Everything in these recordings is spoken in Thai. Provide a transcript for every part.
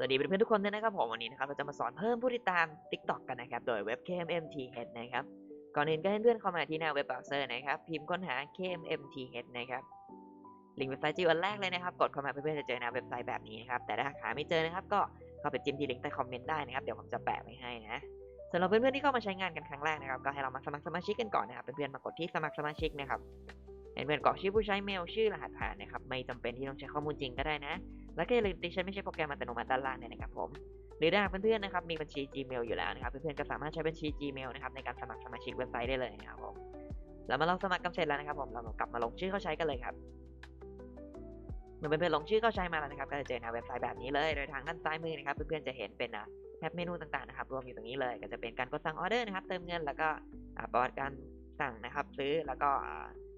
สวัสดีเพื่อนๆทุกคนด้วยนะครับผมวันนี้นะครับเราจะมาสอนเพิ่มผู้ติดตาม TikTok กันนะครับ โดยเว็บ KMMTH นะครับก่อนอื่นก็ให้เพื่อนเข้ามาที่หน้าเว็บเบราว์เซอร์นะครับ พิมพ์ค้นหา KMMTH นะครับลิงก์เว็บไซต์จะอยู่อันแรกเลยนะครับ กดเข้ามาเพื่อนๆจะเจอหน้าเว็บไซต์แบบนี้นะครับแต่ถ้าหาไม่เจอนะครับ ก็เข้าไปจิ้มที่ลิงก์ใต้คอมเมนต์ได้นะครับเดี๋ยวผมจะแปะไว้ให้นะสำหรับเพื่อนๆที่เข้ามาใช้งานกันครั้งแรกนะครับก็ให้เรามาสมัครสมาชิกกันก่อนนะครับเพื่อนๆมากดที่สมัครสมาชิกนะครับเพื่อนกรอกชื่อผู้ใช้เมลชื่อรหัสผ่านนะครับไม่จำเป็นที่ต้องใช้ข้อมูลจริงก็ได้นะ แล้วก็อย่าลืมติชไม่ใช่โปรแกรมอัตโนมัติด้านล่างเนี่ยนะครับผมหรือถ้าหากเพื่อนๆนะครับมีบัญชี Gmail อยู่แล้วนะครับเพื่อนๆก็สามารถใช้บัญชี Gmail นะครับในการสมัครสมาชิกเว็บไซต์ได้เลยนะครับผมแล้วมาลองสมัครกันเสร็จแล้วนะครับผมเรากลับมาลงชื่อเข้าใช้กันเลยครับเมื่อเพื่อนๆลงชื่อเข้าใช้มาแล้วนะครับก็จะเจอหน้าเว็บไซต์แบบนี้เลยโดยทางด้านซ้ายมือนะครับเพื่อนๆจะเห็นเป็นอะแท็บเมนูต่างๆนะครับรวมอยู่ตรงนี้เลยก็จะเป็นการกดสั่งออเดอร์นะครับเติมเงินแล้วก็อ่าประวัติการ สั่งนะครับ ซื้อแล้วก็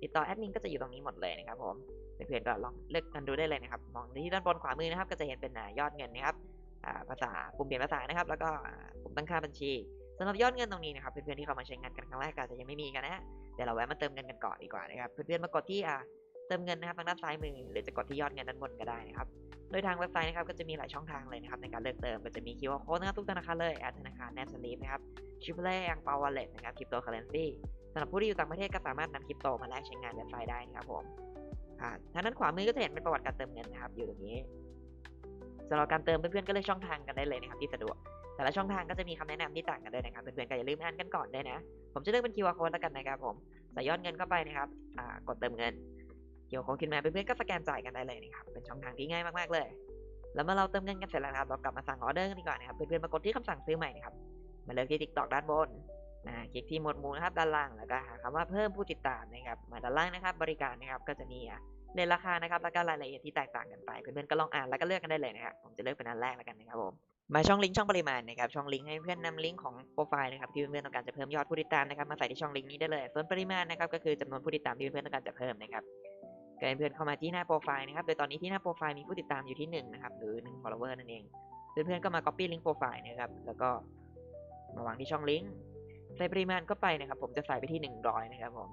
ติดต่อแอดมินก็จะอยู่ตรงนี้หมดเลยนะครับผมเพื่อนๆก็ลองเลือกกันดูได้เลยนะครับมองที่ด้านบนขวามือนะครับ ก็จะเห็นเป็นอ่ายอดเงินนะครับภาษาปุ่มเปลี่ยนภาษานะครับ แล้วก็ปุ่มตั้งค่าบัญชีสำหรับยอดเงินตรงนี้นะครับเพื่อนๆที่เข้ามาใช้งานกันครั้งแรกอาจจะยังไม่มีกันนะฮะเดี๋ยวเราแวะมาเติมเงินกันก่อนดีกว่านะครับเพื่อนๆมากดที่เติมเงินนะครับทางด้านซ้ายมือหรือจะกดที่ยอดเงินด้านบนก็ได้นะครับโดยทางเว็บไซต์นะครับก็จะมีหลายช่องทางเลยนะครับในการเลือกเติมก็จะมี QR code นะครับทุกธนาคารเลยแอดธนาคาร n น t s l e e p นะครับชิปเล่ยังเปาวอลเล็ตนะครับคริปโตเคอเรนซี สำหรับผู้ที่อยู่ต่างประเทศก็สามารถนำคริปโตมาแลกใช้งานเว็บไซต์ได้นะครับผมอ่าทางด้านขวามือก็จะเห็นเป็นประวัติการเติมเงินนะครับ อยู่ตรงนี้สำหรับการเติมเพื่อนๆก็เลือกช่องทางกันได้เลยนะครับที่สะดวก แต่ละช่องทางก็จะมีคำแนะนำที่ต่างกันด้วยนะครับเพื่อนๆก็อย่าลืมอ่านกันก่อนด้วยนะ ผมจะเลือกเป็น QR code แล้วกันนะครับผมใส่ยอดเงินเข้าไปนะครับกดเติมเงิน QR code ขึ้นมาเพื่อนๆก็สแกนจ่ายกันได้เลยนะครับเป็นช่องทางที่ง่ายมากๆเลย แล้วเมื่อเราเติมเงินกันเสร็จแล้วครับเรากลับมาสั่งออเดอร์กันดีกว่านะครับเพื่อนๆมากดที่คำสั่งซื้อใหม่นะครับมาเลือกที่ TikTok ด้านบน นะคลิกที่หมวดหมู่นะครับด้านล่างแล้วก็หาคำว่าเพิ่มผู้ติดตามนะครับมาด้านล่างนะครับ บริการนะครับก็จะมีอะเรทราคานะครับแล้วก็รายละเอียดที่แตกต่างกันไปเพื่อนๆก็ลองอ่านแล้วก็เลือกกันได้เลยนะครับผมจะเลือกเป็นอันแรกแล้วกันนะครับผมมาช่องลิงก์ช่องปริมาณนะครับช่องลิงก์ให้เพื่อนนำลิงก์ของโปรไฟล์นะครับที่เพื่อนๆต้องการจะเพิ่มยอดผู้ติดตามนะครับมาใส่ที่ช่องลิงก์นี้ได้เลย ส่วนปริมาณนะครับก็คือจำนวนผู้ติดตามที่เพื่อนๆต้องการจะเพิ่มนะครับก็ให้เพื่อนเข้ามาที่หน้าโปรไฟล์นะครับโดยตอนนี้ที่หน้าโปรไฟล์มีผู้ติดตามอยู่ที่หนึ่งนะครับหรือหนึ่ง follower นั่นเองเพื่อนๆก็มา copy ลิงก์โปรไฟล์นะครับแล้วก็มาวางที่ช่องลิงก์ ใส่ปริมาณก็ไปนะครับ ผมจะใส่ไปที่ 100 นะครับผม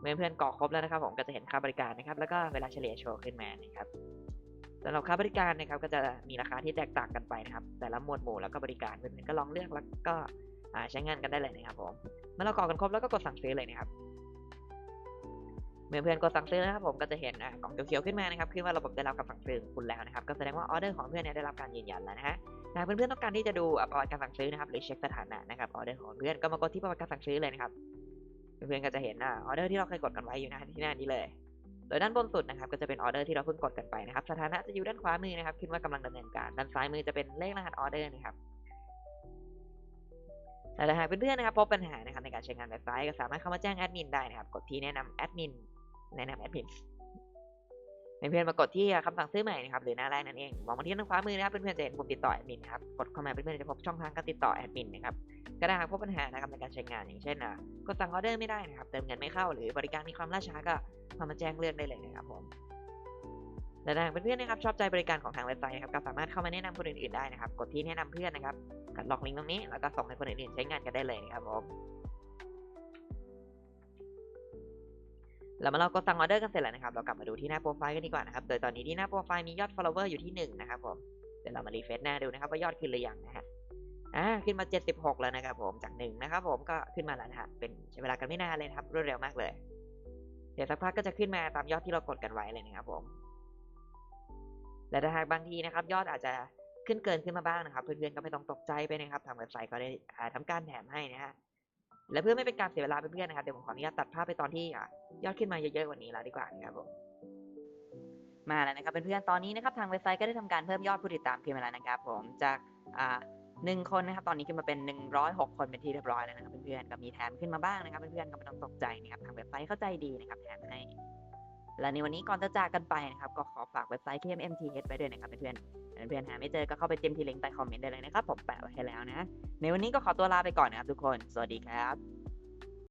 เมื่อเพื่อนกรอกครบแล้วนะครับ ผมก็จะเห็นค่าบริการนะครับ แล้วก็เวลาเฉลี่ยโชว์ขึ้นมานะครับสำหรับค่าบริการนะครับ ก็จะมีราคาที่แตกต่างกันไปนะครับ แต่ละหมวดหมู่แล้วก็บริการเพื่อนๆก็ลองเลือกแล้วก็ใช้งานกันได้เลยนะครับผมเมื่อเรากรอกกันครบแล้วก็กดสั่งซื้อเลยนะครับ เมื่อเพื่อนกดสั่งซื้อนะครับผมก็จะเห็นกล่องเขียวๆขึ้นมานะครับขึ้นว่าระบบได้รับการสั่งซื้อคุณแล้วนะครับก็แสดงว่าออเดอร์ของเพื่อนเนี่ยได้รับการยืนยันแล้วนะฮะหากเพื่อนๆต้องการที่จะดูอ่าประวัติการสั่งซื้อนะครับหรือเช็คสถานะนะครับออเดอร์ของเพื่อนก็มากดที่ประวัติการสั่งซื้อเลยนะครับเพื่อนๆก็จะเห็นอออเดอร์ที่เราเคยกดกันไว้อยู่นะที่หน้านี้เลยโดยด้านบนสุดนะครับก็จะเป็นออเดอร์ที่เราเพิ่งกดกันไปนะครับสถานะจะอยู่ด้านขวามือนะครับขึ้นว่ากำลังดำเนินการด้านซ้ายมือจะเป็นเลขรหัสออเดอร์นะครับแต่หากเพื่อนๆนะครับพบปัญหานะครับในการใช้งานเว็บไซต์ก็สามารถเข้ามาแจ้งแอดมินได้นะครับกดที่แนะนำแอดมิน แนะนำแอดมินเพื่อนๆมากดที่คำสั่งซื้อใหม่นะครับหรือหน้าแรกนั่นเองมองมาที่ด้านขวามือนะครับเพื่อนๆจะเห็นปุ่มติดต่อแอดมินนะครับกดเข้ามาเพื่อนๆจะพบช่องทางการติดต่อแอดมินนะครับก็ได้หากพบปัญหานะครับในการใช้งานอย่างเช่นอะกดสั่งออเดอร์ไม่ได้นะครับเติมเงินไม่เข้าหรือบริการมีความล่าช้าก็มามาแจ้งเรื่องได้เลยนะครับผมและถ้าหากเพื่อนๆนะครับชอบใจบริการของทางเว็บไซต์นะครับก็สามารถเข้ามาแนะนำคนอื่นๆได้นะครับ กดที่แนะนำเพื่อนนะครับกดล็อกลิงก์ตรงนี้แล้วก็ส่งให้คนอื่นๆใช้งานกันได้เลยนะครับผม แล้วมาเราก็สั่งออเดอร์กันเสร็จแล้วนะครับ เรากลับมาดูที่หน้าโปรไฟล์กันดีกว่านะครับ โดยตอนนี้ที่หน้าโปรไฟล์มียอด follower อยู่ที่หนึ่งนะครับผม เดี๋ยวเรามารีเฟรชหน้าดูนะครับว่ายอดขึ้นหรือยังนะฮะ อ่า ขึ้นมา 76 แล้วนะครับผมจากหนึ่งนะครับผมก็ขึ้นมาแล้วนะฮะ เป็นใช้เวลากันไม่นานเลยครับรวดเร็วมากเลย เดี๋ยวสักพักก็จะขึ้นมาตามยอดที่เรากดกันไว้เลยนะครับผม และถ้าหากบางทีนะครับ ยอดอาจจะขึ้นเกินขึ้นมาบ้างนะครับ เพื่อนๆก็ไม่ต้องตกใจไปนะครับทางเว็บไซต์ก็ได้อ่าทำการแถมให้นะฮะ และเพื่อไม่เป็นการเสียเวลาเพื่อนๆนะครับเดี๋ยวผมขออนุญาตตัดภาพไปตอนที่อยอดขึ้นมาเยอะๆวันนี้แล้วดีกว่านะครับผมมาแล้วนะครับเพื่อนๆตอนนี้นะครับทางเว็บไซต์ก็ได้ทำการเพิ่มยอดผู้ติดตามขึ้นมาแล้วนะครับ ผมจากหนึ่งคนนะครับตอนนี้ขึ้นมาเป็น 106 คนเป็นที่เรียบร้อยแล้วนะครับเพื่อนๆก็มีแถมขึ้นมาบ้างนะครับเพื่อนๆก็ไม่ต้องตกใจนะครับทางเว็บไซต์เข้าใจดีนะครับแถมให้ และในวันนี้ก่อนจะจากกันไปนะครับ ก็ขอฝากเว็บไซต์ KMMTH ไปด้วยนะครับเพื่อนเพื่อนหาไม่เจอก็เข้าไปจิ้มที่ลิงก์ใต้คอมเมนต์ได้เลยนะครับ ผมแปะไว้ให้แล้วนะ ในวันนี้ก็ขอตัวลาไปก่อนนะครับทุกคน สวัสดีครับ